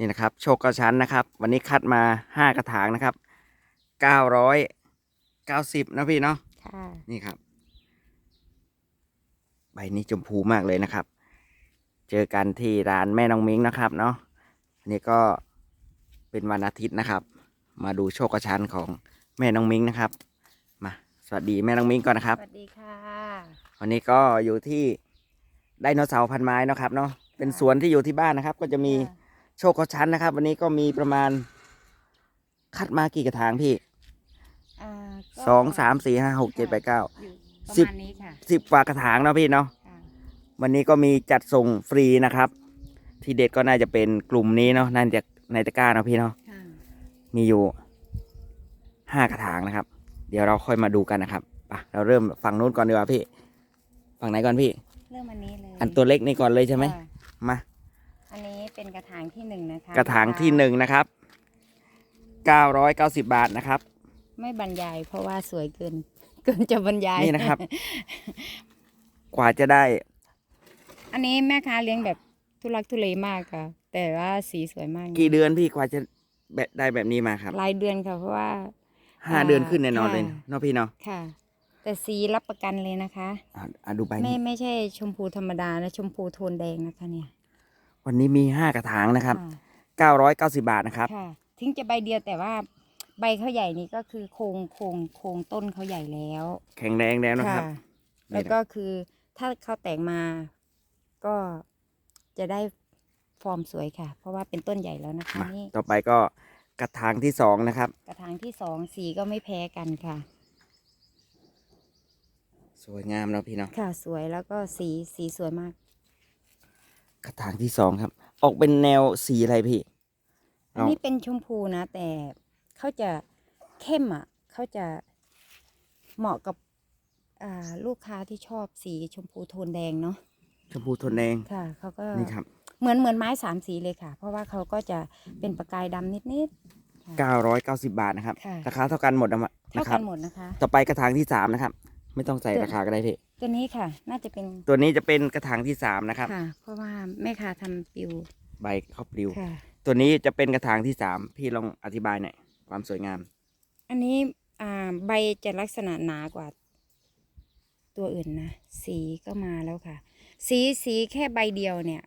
นี่นะครับโชคกระชั้นนะครับ วันนี้คัดมาห้ากระถางนะครับเก้าร้อยเก้าสิบนะพี่เนาะค่ะนี่ครับ ใบนี้ชมพูมากเลยนะครับ เจอกันที่ร้านแม่น้องมิ้งนะครับเนาะอันนี้ก็เป็นวันอาทิตย์นะครับ มาดูโชคกระชั้นของแม่น้องมิ้งนะครับ มาสวัสดีแม่น้องมิ้งก่อนนะครับสวัสดีค่ะวันนี้ก็อยู่ที่ไดโนเสาร์พันไม้เนาะครับเนาะเป็นสวนที่อยู่ที่บ้านนะครับ ก็จะมี โชคกระชั้นนะครับ วันนี้ก็มีประมาณ คัดมากี่กระถางพี่อ่าก็สองสามสี่ห้าหกเจ็ดแปดเก้า อยู่ประสิบ มาณนี้ค่ะสิบกว่ากระถางเนาะพี่เนาะ ค่ะวันนี้ก็มีจัดส่งฟรีนะครับ ที่เด็ดก็น่าจะเป็นกลุ่มนี้เนาะน่าจะในตะกร้าเนาะพี่เนาะ ค่ะมีอยู่ห้ากระถางนะครับ เดี๋ยวเราค่อยมาดูกันนะครับไปเราเริ่มฝั่งนู้นก่อนดีกว่าพี่ ฝั่งไหนก่อนพี่ เริ่มอันนี้เลยอันตัวเล็กนี่ก่อนเลยใช่ไหม ค่ะมา อันนี้เป็นกระถางที่หนึ่งนะคะกระถางที่หนึ่งนะครับเก้าร้อยเก้าสิบบาทนะครับ ไม่บรรยายเพราะว่าสวยเกิน เกินจะบรรยายนี่นะครับ กว่าจะได้ อันนี้แม่ค้าเลี้ยงแบบทุลักทุเลมากค่ะ แต่ว่าสีสวยมากกี่เดือนพี่กว่าจะแบบได้แบบนี้มาครับรายเดือนค่ะเพราะว่าห้าอ่าเดือนขึ้นแน่นอนเลยค่ะเนาะพี่เนาะค่ะ แต่สีรับประกันเลยนะคะอะอะดูใบไม่นี้ไม่ใช่ชมพูธรรมดานะชมพูโทนแดงนะคะเนี่ย วันนี้มีห้ากระถางนะครับค่ะเก้าร้อยเก้าสิบาทนะครับค่ะถึงจะใบเดียวแต่ว่าใบเขาใหญ่นี่ก็คือโครงโครงโครงต้นเขาใหญ่แล้ว แข็งแรงแล้วนะครับ แล้วก็คือถ้าเขาแตกมาก็จะได้ฟอร์มสวยค่ะ เพราะว่าเป็นต้นใหญ่แล้วนะคะมานี่ต่อไปก็กระถางที่สองนะครับ กระถางที่สองสีก็ไม่แพ้กันค่ะ สวยงามเนาะพี่เนาะค่ะ สวยแล้วก็สีสีสวยมาก กระถางที่สองครับ ออกเป็นแนวสีอะไรพี่อันนี้เป็นชมพูนะ แต่เขาจะเข้มอะเขาจะเหมาะกับอ่าลูกค้าที่ชอบสีชมพูโทนแดงเนาะชมพูโทนแดงค่ะเขาก็นี่ครับ เหมือนเหมือนไม้สามสีเลยค่ะ เพราะว่าเขาก็จะเป็นประกายดำนิดๆค่ะเก้าร้อยเก้าสิบาทนะครับค่ะราคาเท่ากันหมดนะเท่านะคกัรับนหมดนะคะ ต่อไปกระถางที่สามนะครับ ไม่ต้องใส่ราคาก็ได้พี่ ตัวนี้ค่ะ น่าจะเป็นตัวนี้จะเป็นกระถางที่สามนะครับ ค่ะ เพราะว่าแม่ค้าทำปิวใบเขาปลิว ค่ะ ตัวนี้จะเป็นกระถางที่สามพี่ลองอธิบายหน่อยความสวยงาม อันนี้อ่าใบจะลักษณะหนากว่า ตัวอื่นนะ สีก็มาแล้วค่ะ สีสีแค่ใบเดียวเนี่ย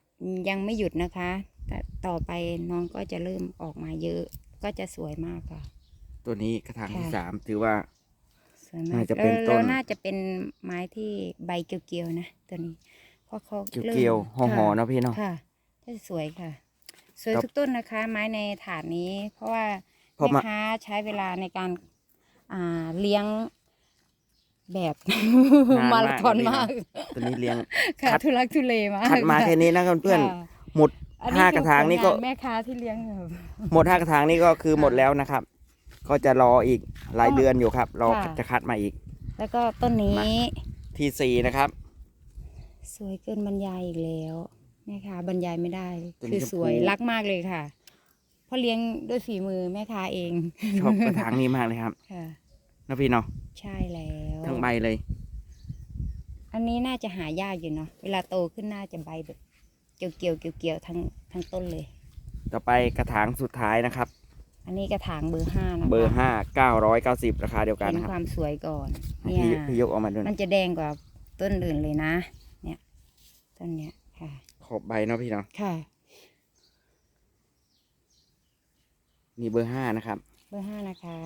ยังไม่หยุดนะคะ แต่ต่อไปน้องก็จะเริ่มออกมาเยอะ ก็จะสวยมากค่ะ ตัวนี้กระถางที่ค่ะ สามถือว่าส วยมากน่าจะแล้เป็วนต้น แล้วน่าจะเป็นไม้ที่ใบเกลียวๆนะตัวนี้เพราะเขาเกริ่มลียวๆห่อค่ะๆเนาะพี่เนาะค่ะก็สวยค่ะ สวยครับทุกต้นนะคะ ไม้ในถาดนี้ เพราะว่าเพราะแม่มาค้าใช้เวลาในการอ่าเลี้ยงแบบมาราธอนมากตัวนี้เลี้ยงค่ะคัดทุลักทุเลมากคัดมาค่ะแค่นี้นะครับเพื่อนค่ะหมดอันห้านี้กระถางนี่ก็คือผลแม่ค้าที่เลี้ยงแบบหมดห้ากระถางนี่ก็คือค่ะหมดแล้วนะครับ ก็จะรออีกหลายก็เดือนอยู่ครับ รอค่ะ จะคัดมาอีก แล้วก็ต้นนี้ มา ที่สี่นะครับ สวยเกินบรรยายอีกแล้วแม่ค้าบรรยายไม่ได้ ตัวนี้คือชมพูสวยรักมากเลยค่ะเพราะเลี้ยงด้วยฝีมือแม่ค้าเองชอบกระถางนี้มากเลยครับค่ะ นะพี่เนาะใช่แล้ว ทั้งใบเลย อันนี้น่าจะหายากอยู่เนาะเวลาโตขึ้นน่าจะใบแบบ เกี่ยวเกี่ยวเกี่ยวเกี่ยวๆทั้งทั้งต้นเลย ต่อไปกระถางสุดท้ายนะครับ อันนี้กระถางเบอร์ห้านะคะเบอร์ห้าเก้าร้อยเก้าสิบราคาเดียวกันเห็นนะครับ ความสวยก่อนให้เนี่ย พี่พี่ยกออกมาดูมันจะแดงกว่าต้นอื่นเลยนะ เนี่ย ต้นเนี้ยค่ะ ขอบใบเนาะพี่เนาะค่ะ นี่เบอร์ห้านะครับ เบอร์ห้านะคะ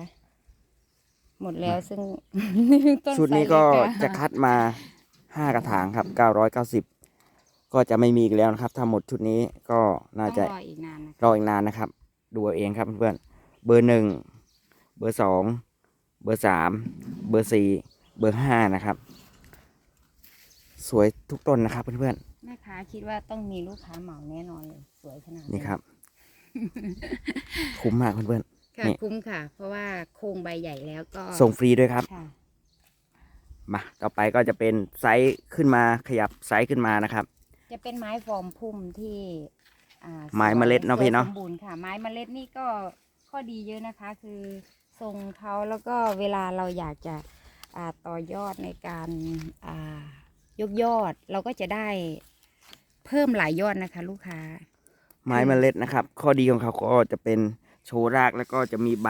หมดแล้วซึ่ง ต้นชุดนี้ก็ไซส์เล็จะคัดมาห้ากระถางครับเก้าร้อยเก้าสิบก็จะไม่มีอีกแล้วนะครับ ถ้าหมดชุดนี้ก็น่าต้องจะรออีกนานนะรออีกนานนะครับ ดูเอาเองครับเพื่อนๆ เบอร์หนึ่งเบอร์สองเบอร์สามเบอร์สี่เบอร์ห้านะครับ สวยทุกต้นนะครับเพื่อนแม่ค้าคิดว่าต้องมีลูกค้าเหมาแน่นอนเลย สวยขนาดๆนี่ครับ คุ้มมากเพื่อน ค่ะนี่ คุ้มค่ะ เพราะว่าโครงใบใหญ่แล้วก็ๆส่งฟรีด้วยครับ ค่ะ มาต่อไปก็จะเป็นไซส์ขึ้นมาขยับไซส์ขึ้นมานะครับ จะเป็นไม้ฟอร์มพุ่มที่อ่าไม้เมล็ดเนอะสวยพี่เนอะสมบูรณ์ค่ะ ไม้เมล็ดนี่ก็ ข้อดีเยอะนะคะคือทรงเขาแล้วก็เวลาเราอยากจะอ่าต่อยอดในการอ่ายกยอดเราก็จะได้เพิ่มหลายยอดนะคะ ลูกค้า ไม้เมล็ดนะครับ ข้อดีของเขาก็จะเป็นโชว์รากแล้วก็จะมีใบ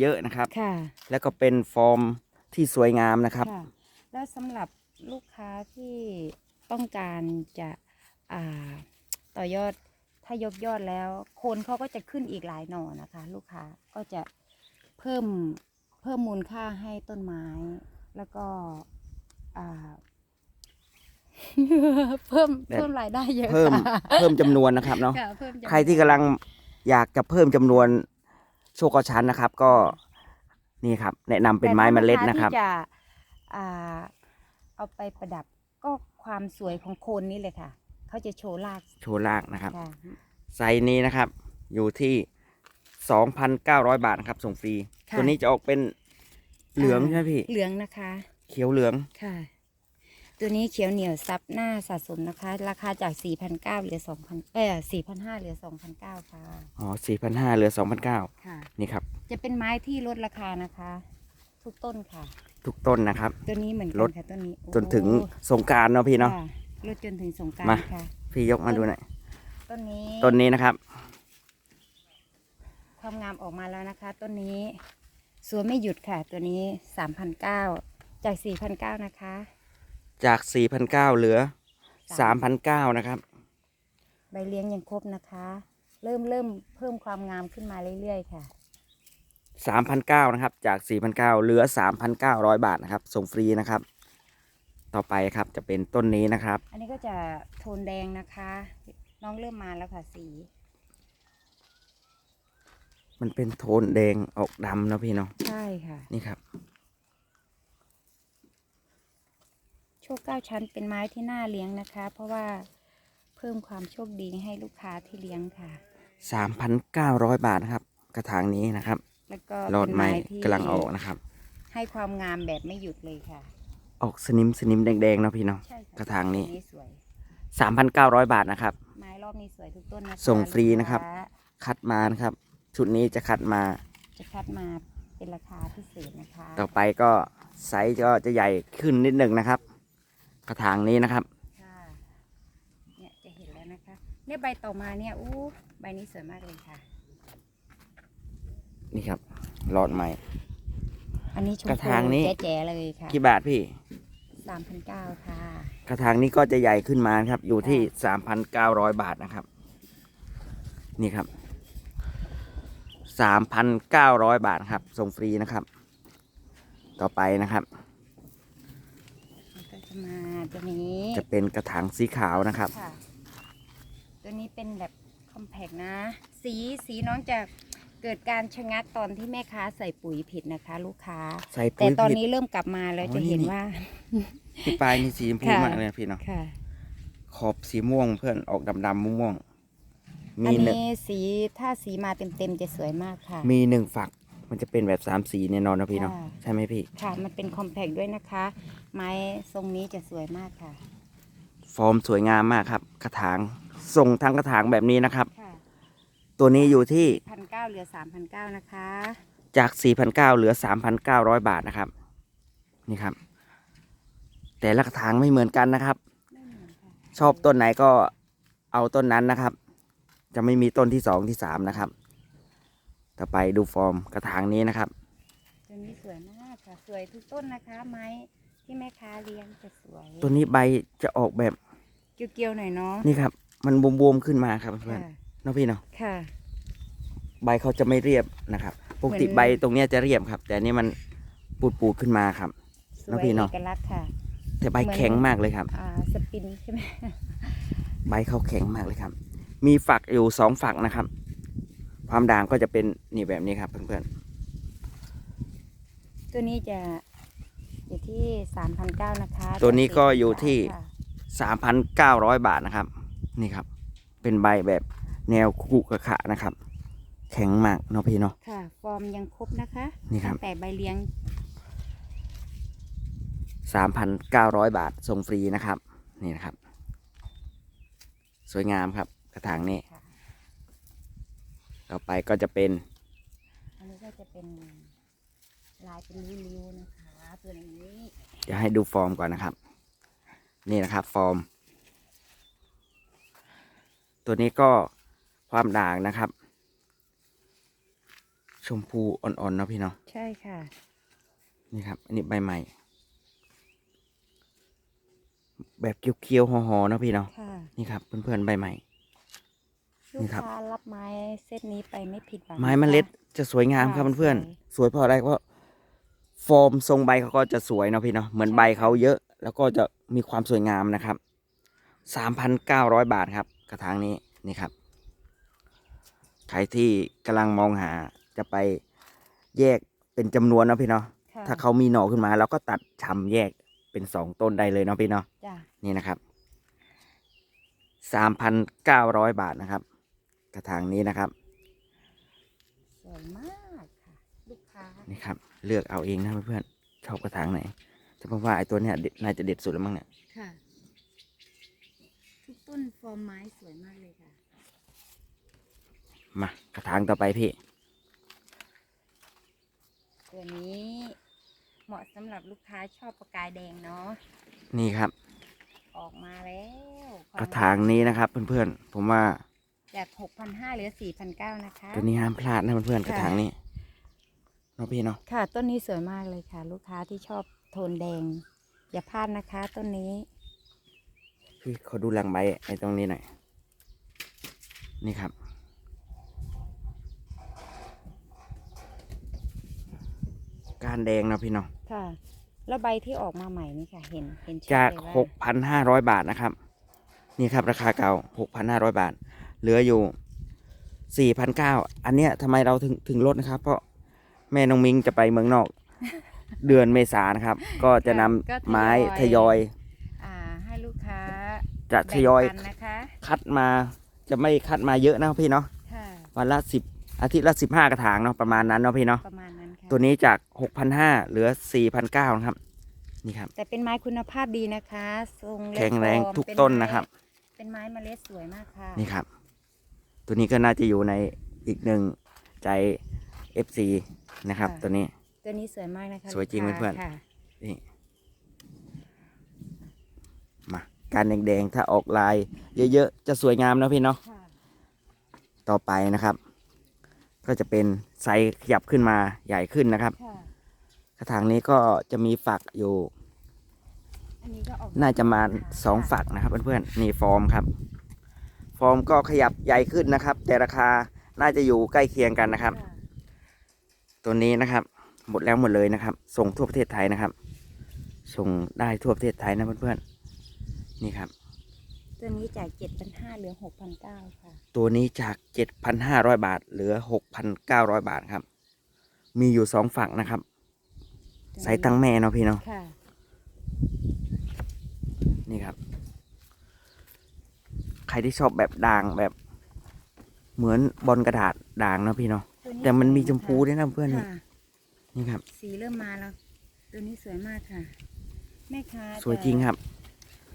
เยอะๆนะครับค่ะแล้วก็เป็นฟอร์มที่สวยงามนะครับค่ะแล้วสำหรับลูกค้าที่ต้องการจะอ่าต่อยอด ถ้ายกยอดแล้วโคนเขาก็จะขึ้นอีกหลายหน่อนะคะ ลูกค้าก็จะเพิ่มเพิ่มมูลค่าให้ต้นไม้ แล้วก็อ่าเพิ่มแบบเพิ่มรายได้เยอะเพิ่มค่ะเพิ่มจำนวนนะครับเนาะค่ะเพิ่มจำนวนใครที่กำลังอยากจะเพิ่มจำนวนโชกชั้นนะครับ ก็นี่ครับ แนะนำเป็นไม้เมล็ดนะครับแต่ถ้าลูกาที่จะอ่าเอาไปประดับก็ความสวยของโคนนี่เลยค่ะ เขาจะโชว์รากโชว์รากนะครับ ค่ะไซส์นี้นะครับ อยู่ที่ 2,900 บาทนะครับ ส่งฟรีค่ะตัวนี้จะออกเป็นเหลืองใช่ไหมพี่ เหลืองนะคะ เขียวเหลือง ค่ะ ตัวนี้เขียวเหนียวซับหน้าสะสมนะคะ ราคาจาก 4,900เหลือ 2,000เอ้ย4,500เหลือ 2,900ค่ะ อ๋อ 4,500 เหลือ 2,900 ค่ะ นี่ครับ จะเป็นไม้ที่ลดราคานะคะ ทุกต้นค่ะ ทุกต้นนะครับ ตัวนี้เหมือนลกัดนค่ะต้นนี้โอ้จนถึงสงกรารเนาะพี่เนาะ ค่ะ ลดจนถึงสงกรารมา ค่ะ พี่ยกมาดูหน่อยต้นนี้ต้นนี้นะครับ ความงามออกมาแล้วนะคะ ต้นนี้สวยไม่หยุดค่ะ ตัวนี้สามพันเก้าจากสี่พันเก้านะคะ จาก4,900เหลือ3,900นะครับ ใบเลี้ยงยังครบนะคะ เริ่มเริ่มเพิ่มความงามขึ้นมาเรื่อยๆค่ะ3,900นะครับ จาก4,900เหลือ 3,900 บาทนะครับ ส่งฟรีนะครับ ต่อไปครับจะเป็นต้นนี้นะครับ อันนี้ก็จะโทนแดงนะคะ น้องเริ่มมาแล้วค่ะสี มันเป็นโทนแดงออกดำเนาะพี่เนาะใช่ค่ะ นี่ครับ โชคเก้าชั้นเป็นไม้ที่น่าเลี้ยงนะคะ เพราะว่าเพิ่มความโชคดีให้ลูกค้าที่เลี้ยงค่ะ 3,900 บาทนะครับ กระถางนี้นะครับ แล้วก็รอดเป็นไม้ที่กำลังออกนะครับ ให้ความงามแบบไม่หยุดเลยค่ะ ออกสนิมสนิมแดงๆเนาะพี่เนาะ ใช่ค่ะกระถางนี้ ต้สวย3,900บาทนะครับ ไม้รอบนี้สวยทุกต้นนะคะส่งฟรีนะครับ ลูกาคัดมานะครับ ชุดนี้จะคัดมา จะคัดมาเป็นราคาพิเศษนะคะต่อไปก็ไซส์ก็จะใหญ่ขึ้นนิดหนึ่งนะครับ กระถางนี้นะครับ ค่ะเนี่ยจะเห็นแล้วนะคะ เนี่ยใบต่อมาเนี่ยอู้ใบนี้สวยมากเลยค่ะ นี่ครับหลอดใหม่ อันนี้ชมกระพูถางนี้ แจ๋ๆเลยค่ะกี่บาทพี่ สามพันเก้าค่ะ กระถางนี้ก็จะใหญ่ขึ้นมานะครับ อยู่ที่3,900บาทนะครับ นี่ครับ3,900บาทครับ ส่งฟรีนะครับ ต่อไปนะครับมันก็จะมาตัวนี้จะเป็นกระถางสีขาวนะครับ ค่ะ ตัวนี้เป็นแบบคอมแพกนะ สีสีน้องจะ เกิดการชะงักตอนที่แม่ค้าใส่ปุ๋ยผิดนะคะ ลูกค้า ใส่แต่ปุ๋ยตอนผิด นี้เริ่มกลับมาแล้วอ๋อจะเห็นนี่ ว่า ที่ปลายนี่สีชมพูค่ะ มากเลยนะพี่เนาะค่ะ ขอบสีม่วงเพื่อนออกดำๆม่วงๆอัมีนหนึ่งนี้สีถ้าสีมาเต็มๆจะสวยมากค่ะ มีหนึ่งฝัก มันจะเป็นแบบสามสีแน่นอนนะพี่เนาะค่ะ ใช่ไหมพี่ ค่ะ มันเป็นคอมแพกด้วยนะคะ ไม้ทรงนี้จะสวยมากค่ะ ฟอร์มสวยงามมากครับ กระถางทรงทั้งกระถางแบบนี้นะครับ ค่ะ ตัวนี้อยู่ที่พันเก้าเหลือสามพันเก้านะคะ จาก4,900เหลือ3,900บาทนะครับ นี่ครับ แต่ละกระถางไม่เหมือนกันนะครับไม่เหมือนค่ะชอบต้นไหนก็เอาต้นนั้นนะครับ จะไม่มีต้นที่สองที่สามนะครับ ต่อไปดูฟอร์มกระถางนี้นะครับตัวนี้สวยมากค่ะสวยทุกต้นนะคะ ไม้ที่แม่ค้าเลี้ยงจะสวย ตัวนี้ใบจะออกแบบเกี่ยวๆหน่อยเนาะนี่ครับ มันบวมๆขึ้นมาครับเพื่อนค่ะๆ เน้องพี่เนาะค่ะ ใบเขาจะไม่เรียบนะครับปกติเหมือน ใบตรงเนี้ยจะเรียบครับ แต่อันนี่มันปูดๆขึ้นมาครับสน้วอยงพี่เอเนาะกลักษณ์ค่ะ แต่ใบเหมือน แข็งมากเลยครับ อ่าสปินใช่ไหมใบเขาแข็งมากเลยครับ มีฝักอยู่สองฝักนะครับ ความด่างก็จะเป็นนี่แบบนี้ครับเพื่อนตัวนี้จะอยู่ที่สามพันเก้านะคะตัวนี้ก็อยู่ที่ ค่ะๆสามพันเก้าร้อยบาทนะครับ นี่ครับ เป็นใบแบบ แนวคุกระขะนะครับ แข็งมากเนาะพี่เนาะ ค่ะ ฟอร์มยังครบนะคะนี่ครับ ตั้งแต่ใบเลี้ยงสามพันเก้าร้อยบาทส่งฟรีนะครับ นี่นะครับ สวยงามครับ กระถางนี้ค่ะ ต่อไปก็จะเป็นอันนี้ก็จะเป็นลายเป็นริ้วๆนะคะ ตัวนี้จะให้ดูฟอร์มก่อนนะครับ นี่นะครับ ฟอร์ม ตัวนี้ก็ ความด่างนะครับ ชมพูอ่อนๆเนาะพี่เนาะใช่ค่ะ นี่ครับ อันนี้ใบใหม่ แบบเคี้ยวๆห่อๆเนาะพี่เนาะค่ะนี่ครับเพื่อนๆใบใหม่ ลูนี่กครับ ค้ารับไม้เซตนี้ไปไม่ผิดหวังไม้เมล็ดนะคะจะสวยงามครับค่ะเพื่อนสวยๆสวยเพราะอะไรเพราะฟอร์มทรงใบเขาก็จะสวยเนาะพี่เนาะเหมือนใช่ ใบค่ะเขาเยอะ แล้วก็จะมีความสวยงามนะครับสามพันเก้าร้อยบาทครับ กระถางนี้นี่ครับ ใครที่กำลังมองหาจะไปแยกเป็นจำนวนเนาะพี่เนาะค่ะถ้าเขามีหน่อขึ้นมาเราก็ตัดชำแยกเป็นสองต้นได้เลยเนาะพี่เนาะ จ้ะนี่นะครับ สามพันเก้าร้อยบาทนะครับ กระถางนี้นะครับ สวยมากค่ะ ลูกค้านี่ครับ เลือกเอาเองนะเพื่อนๆ ชอบกระถางไหนแต่ผมว่าไอ้ตัวเนี้ยเด็ดน่าจะเด็ดสุดแล้วมั้งเนี่ย ค่ะ ทุกต้นฟอร์มไม้สวยมากเลยค่ะ มากระถางต่อไปพี่ตัวนี้เหมาะสำหรับลูกค้าชอบประกายแดงเนาะนี่ครับ ออกมาแล้วกระถางนี้นะครับเพื่อนๆผมว่าจากหกพันห้าเหลือสี่พันเก้านะคะตัวนี้ห้ามพลาดนะเพื่อนๆค่ะกระถางนี้เนาะพี่เนาะค่ะ ต้นนี้สวยมากเลยค่ะ ลูกค้าที่ชอบโทนแดง อย่าพลาดนะคะ ต้นนี้พี่ขอดูหลังใบไอ้ตรงนี้หน่อยนี่ครับ การแดงเนาะพี่เนาะค่ะ แล้วใบที่ออกมาใหม่นี่ค่ะ เห็นเห็นชัดจากเลยว่าหกพันห้าร้อยบาทนะครับ นี่ครับราคาเก่าหกพันห้าร้อยบาท เหลืออยู่สี่พันเก้าอันเนี้ยทำไมเราถึงถึงลดนะครับ เพราะแม่น้องมิงจะไปเมืองนอก เดือนเมษานะครับ ก็จะนำก็ไม้ทยอย อ่าให้ลูกค้าจะทยอยแบ่งปันนะคะคัดมาจะไม่คัดมาเยอะนะพี่เนาะค่ะ วันละสิบอาทิตย์ละสิบห้ากระถางเนาะประมาณนั้นเนาะพี่เนาะ ประมาณนั้นค่ะ ตัวนี้จากหกพันห้าเหลือสี่พันเก้านะครับ นี่ครับ แต่เป็นไม้คุณภาพดีนะคะทรงและแข็งแรงฟอทุกเป็ต้นไม้นะครับ เป็นไม้เมล็ดสวยมากค่ะ นี่ครับ ตัวนี้ก็น่าจะอยู่ในอีกหนึ่งใจ FC นะครับ ตัวนี้ ตัวนี้สวยมากนะคะ สวยจริงลูกค้าเพื่อนๆค่ะนี่มาการแดงๆ ถ้าออกลาย เยอะๆ จะสวยงามนะพี่เนาะค่ะต่อไปนะครับ ก็จะเป็นไซส์ขยับขึ้นมาใหญ่ขึ้นนะครับ ค่ะ กระถางนี้ก็จะมีฝักอยู่ อันนี้ก็ออกน่าจะมาสองฝักนะครับเพื่อนๆนี่ฟอร์มครับ ฟอร์มก็ขยับใหญ่ขึ้นนะครับ แต่ราคาน่าจะอยู่ใกล้เคียงกันนะครับค่ะตัวนี้นะครับ หมดแล้วหมดเลยนะครับ ส่งทั่วประเทศไทยนะครับ ส่งได้ทั่วประเทศไทยนะเพื่อนๆนี่ครับ ตัวนี้จากเจ็ดพันห้าเหลือหกพันเก้าค่ะ ตัวนี้จาก7,500บาท เหลือ6,900บาทครับ มีอยู่สองฝั่งนะครับ ใส่ตั้งแม่เนาะพี่เนาะค่ะ นี่ครับ ใครที่ชอบแบบด่างแบบ เหมือนบอลกระดาษด่างเนาะพี่เนาะตัวแต่มันมีสวยชมพูด้วยนะเพื่อนนี่ค่ะ นี่ครับ สีเริ่มมาแล้ว ตัวนี้สวยมากค่ะ แม่ค้าสวยจริงครับ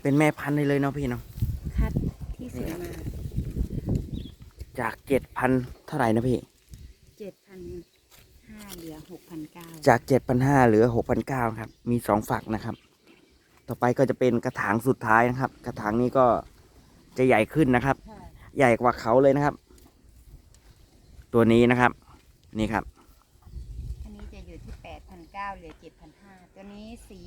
เป็นแม่พันธุ์ได้เลยเนาะพี่เนาะคัด ที่สวยมาจากเจ็ดพันเท่าไหร่นะพี่ เจ็ดพันห้าเหลือหกพันเก้าจากเจ็ดพันห้าเหลือหกพันเก้าครับ มีสองฝักนะครับ ต่อไปก็จะเป็นกระถางสุดท้ายนะครับ กระถางนี้ก็จะใหญ่ขึ้นนะครับค่ะใหญ่กว่าเขาเลยนะครับ ตัวนี้นะครับ นี่ครับ อันนี้จะอยู่ที่แปดพันเก้าเหลือเจ็ดพันห้าตัวนี้สี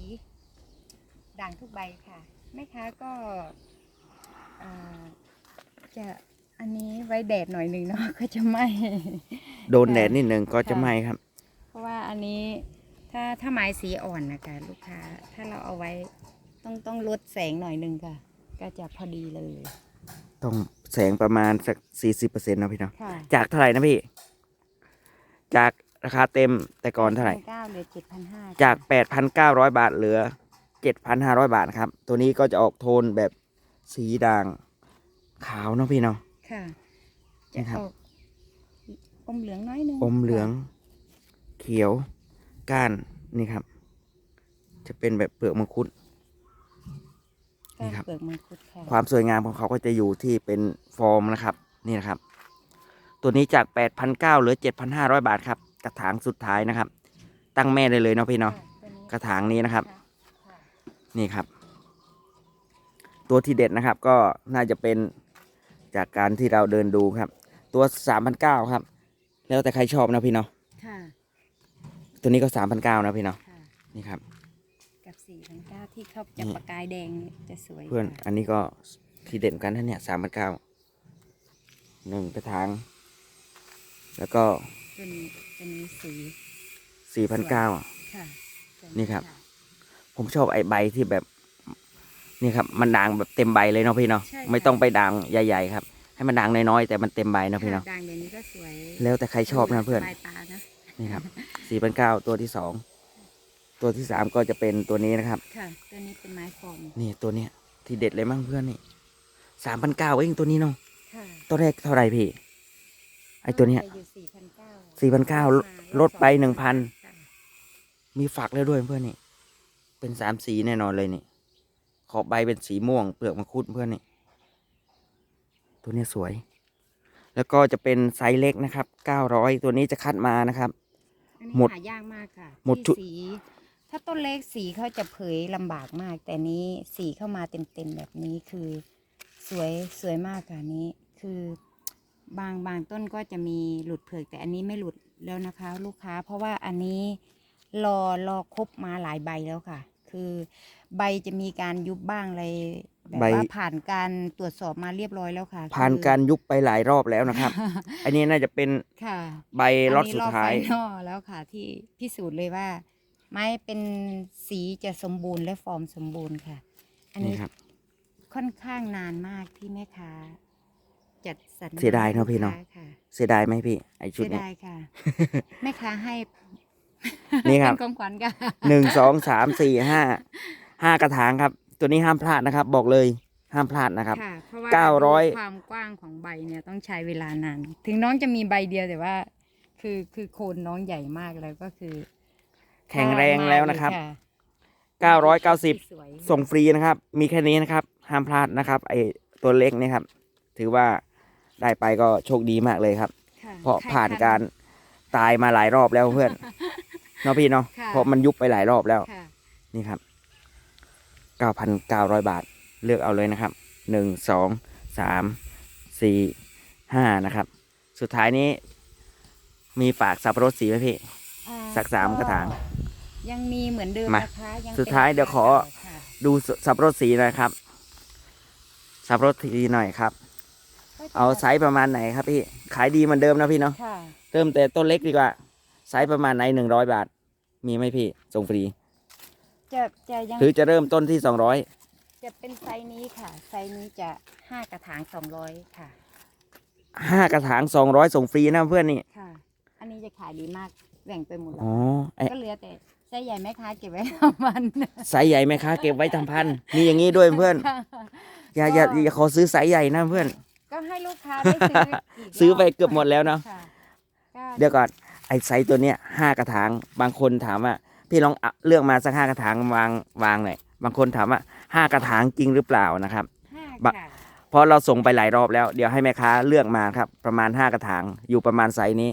ด่างทุกใบค่ะแม่ค้าก็อ่า จะอันนี้ไว้แดดหน่อยหนึ่งเนาะก็จะไหมโดนแดดนิดนึงก็จะไหม้ครับ เพราะว่าอันนี้ถ้าถ้าไม้สีอ่อนนะคะลูกค้าถ้าเราเอาไว้ต้องต้องลดแสงหน่อยหนึ่งค่ะ ก็จะพอดีเลย ต้องแสงประมาณสักสี่สิบเปอร์เซ็นต์นะพี่เนาะค่ะ จากเท่าไหร่นะพี่ จากราคาเต็มแต่ก่อนเท่าไหร่ เก้าเหลือเจ็ดพันห้าจากแปดพันเก้าร้อยบาทเหลือเจ็ดพันห้าร้อยบาทครับ ตัวนี้ก็จะออกโทนแบบ สีด่าง ขาวเนาะพี่เนาะ ค่ะนี่จะครับ ออกอมเหลืองน้อยหนึงอมเหลือง เขียว ก้านนี่ครับ จะเป็นแบบเปลือกมังคุด ค่ะนี่ครับ เปลือกมังคุดค่ะความสวยงามของเขาก็จะอยู่ที่เป็นฟอร์มนะครับ นี่นะครับ ตัวนี้จาก 8,900เหลือ 7,500 บาทครับ กระถางสุดท้ายนะครับ ตั้งแม่ได้เลยเนาะพี่เนาะ ค่ะตัวนี้กระถางนี้นะครับ ค่ะค่ะนี่ครับ ตัวที่เด็ดนะครับ ก็น่าจะเป็นจากการที่เราเดินดูครับ ตัวสามพันเก้าครับ แล้วแต่ใครชอบนะพี่เนาะค่ะตัวนี้ก็สามพันเก้านะพี่เนาะค่ะนี่ครับ กับสี่พันเก้าที่เขาจะนี่ประกายแดงจะสวยเพื่อนค่ะอันนี้ก็ทีเด่นกันนะเนี่ยสามพันเก้าหนึ่งกระถางแล้วก็ตัวนี้ตัวนี้สีสี่พันเก้า ค่ะตัวนี่ครับะผมชอบไอ้ใบที่แบบ นี่ครับมันด่างแบบเต็มใบเลยเนาะพี่เนาะใช่ค่ะ ไม่ต้องไปด่างใหญ่ๆครับ ให้มันด่างน้อยๆแต่มันเต็มใบเนาะพี่เนาะค่ะด่างเดี๋ยวนี้ก็สวยแล้วแต่ใครชอบนะเพื่อนปลายตานะนี่ครับสี่พันเก้าตัวที่สองตัวที่สามก็จะเป็นตัวนี้นะครับ ค่ะตัวนี้เป็นไม้ฟอร์มนี่ตัวเนี้ยที่เด็ดเลยมั้งเพื่อนนี่สามพันเก้าเองตัวนี้เนาะค่ะตัวแรกเท่าไหร่พี่ไอตัวเนี้ยอยู่สี่พันเก้า4,900ลดไป1,000มีฝักแล้วด้วยเพื่อนนี่ เป็นสามสีแน่นอนเลยนี่ ขอบใบเป็นสีม่วง เปลือกมังคุดเพื่อนนี่ตัวเนี้ยสวย แล้วก็จะเป็นไซส์เล็กนะครับเก้าร้อยตัวนี้จะคัดมานะครับ อันหมนี้ดหายากมากค่ะหมดชุด ที่สีถ้าต้นเล็กสีเขาจะเผยลำบากมาก แต่นี้สีเข้ามาเต็มๆแบบนี้คือสวยสวยมากค่ะอันนี้คือบางบางต้นก็จะมีหลุดเผือกแต่อันนี้ไม่หลุดแล้วนะคะ ลูกค้า เพราะว่าอันนี้รอรอครบมาหลายใบแล้วค่ะ คือใบจะมีการยุบบ้างอะไรแบบใบ ว่าผ่านการตรวจสอบมาเรียบร้อยแล้วค่ะผ่านคือการยุบไปหลายรอบแล้วนะครับ อันนี้น่าจะเป็นค่ะใบล็อตสุดท้ายอันนี้รอบไฟนอลแล้วค่ะ ที่พิสูจน์เลยว่า ไม้เป็นสีจะสมบูรณ์และฟอร์มสมบูรณ์ค่ะ อันนี่นี้ครับ ค่อนข้างนานมากที่แม่ค้าจัดสรรเสียดายเนอะพี่เนอะลูกค้ค่ะเสียดายไหมพี่ ไอชุดเสียนี้ดายค่ะ แม่ค้าให้ นี่ครับเป็นของขวัญค่ะหนึ่งสองสามสี่ห้าห้ากระถางครับ ตัวนี้ห้ามพลาดนะครับ บอกเลยห้ามพลาดนะครับค่ะเพราะว่าเก้าร้อยดูความกว้างของใบเนี่ยต้องใช้เวลานาน ถึงน้องจะมีใบเดียวแต่ว่า คือคือโคนน้องใหญ่มากแล้วก็คือแข็งแรงแล้วนะครับมากเลยเก้าร้อยเก้าสิบสวยส่งฟรีนะครับ มีแค่นี้นะครับ ห้ามพลาดนะครับ ไอตัวเล็กนี่ครับ ถือว่าได้ไปก็โชคดีมากเลยครับ ค่เพราะใคผ่านทัการตายมาหลายรอบแล้วเพื่อน เนาะพี่เนาะค่ะ เพราะมันยุบไปหลายรอบแล้ว ค่ะ นี่ครับเก้าพันเก้าร้อยบาท เลือกเอาเลยนะครับหนึ่งสองสามสี่ห้านะครับ สุดท้ายนี้มีฝากสับปะรดสีไหมพี่ อ่สักสามกระถางยังมีเหมือนเดิมมานะคะยังสุดท้ายป็นเดี๋ยวขอ ค่ะดูสสับปะรดสีหน่อยครับ สับปะรดสีหน่อยครับ เอาไซส์ประมาณไหนครับพี่ ขายดีเหมือนเดิมนะพี่เนาะ ค่ะ เริ่มแต่ต้นเล็กดีกว่า ไซส์ประมาณไหนหนึ่งร้อยบาท มีไหมพี่ส่งฟรี จะจะยังหรือจะเริ่มต้นที่สองร้อยจะเป็นไซส์นี้ค่ะ ไซส์นี้จะห้ากระถางสองร้อยค่ะห้ากระถางสองร้อยส่งฟรีนะเพื่อนนี่ค่ะ อันนี้จะขายดีมากแบ่งไปหมดแล้วอ๋อไอ้ก็เหลือแต่ไซส์ใหญ่แม่ค้าเก็บไว้ทำมันไซส์ใหญ่ไหมคะเก็บไว้ทำพันธุ์มีอย่างนี้ด้วยเพื่อน อย่าอย่าอย่าขอซื้อไซส์ใหญ่นะเพื่อน ก็ให้ลูกค้าได้ซื้ออีกซื้อไปรบเกือบหมดแล้วเนอะค่ก็เดี๋ยวก่อน ไอ้ไซส์ตัวเนี้ยห้ากระถาง บางคนถามว่า พี่ลองเอาเลือกมาสักห้ากระถางวางวางหน่อยบางคนถามว่าห้ากระถางจริงหรือเปล่านะครับห้าบะค่ะเพราะเราส่งไปหลายรอบแล้ว เดี๋ยวให้แม่ค้าเลือกมาครับ ประมาณห้ากระถางอยู่ประมาณไซส์นี้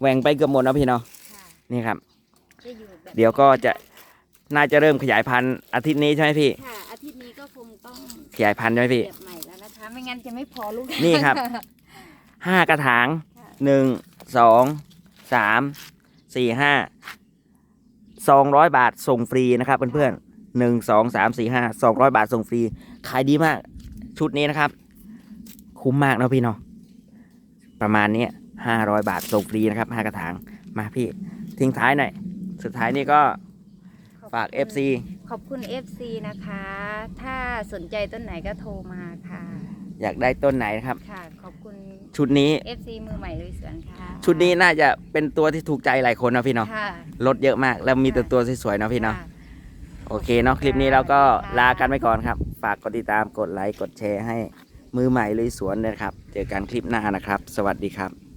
แหว่งไปเกือบหมดแล้วพี่เนาะค่ะนี่ครับจะอยู่แบบเดี๋ยวก็จะน่าจะเริ่มขยายพันธุ์อาทิตย์นี้ใช่ไหมพี่ค่ะอาทิตย์นี้ก็คงต้องขยายพันธุ์ใช่ไหมพี่เก็บใหม่แล้วนะคะไม่งั้นจะไม่พอลูกนี่ครับห้ากระถางค่ะหนึ่งสอง สามสี่ห้าสองร้อยบาทส่งฟรีนะครับเพื่อนๆหนึ่งสองสามสี่ห้าสองร้อยบาทส่งฟรีขายดีมาก ชุดนี้นะครับ คุ้มมากเนาะพี่เนาะประมาณนี้ห้าร้อยบาทส่งฟรีนะครับห้ากระถางมาพี่ทิ้งท้ายหน่อยสุดท้ายนี้ก็ขอบฝากคุณ FC ขอบคุณ FC นะคะ ถ้าสนใจต้นไหนก็โทรมาค่ะ อยากได้ต้นไหนนะครับ ค่ะ ขอบคุณ ชุดนี้ FC มือใหม่ลุยสวนค่ะชุดนี้น่าจะเป็นตัวที่ถูกใจหลายคนเนาะพี่เนาะค่ะรถเยอะมากแล้วมีแต่ตัวสวยๆเนาะพี่เนาะ ค่ โอเคเนาะคลิปนี้เราก็สวัสดีค่ะลากันไปก่อนครับ ฝากกดติดตามกดไลค์กดแชร์ให้มือใหม่ลุยสวนเลยนะครับ เจอกันคลิปหน้านะครับ สวัสดีครับ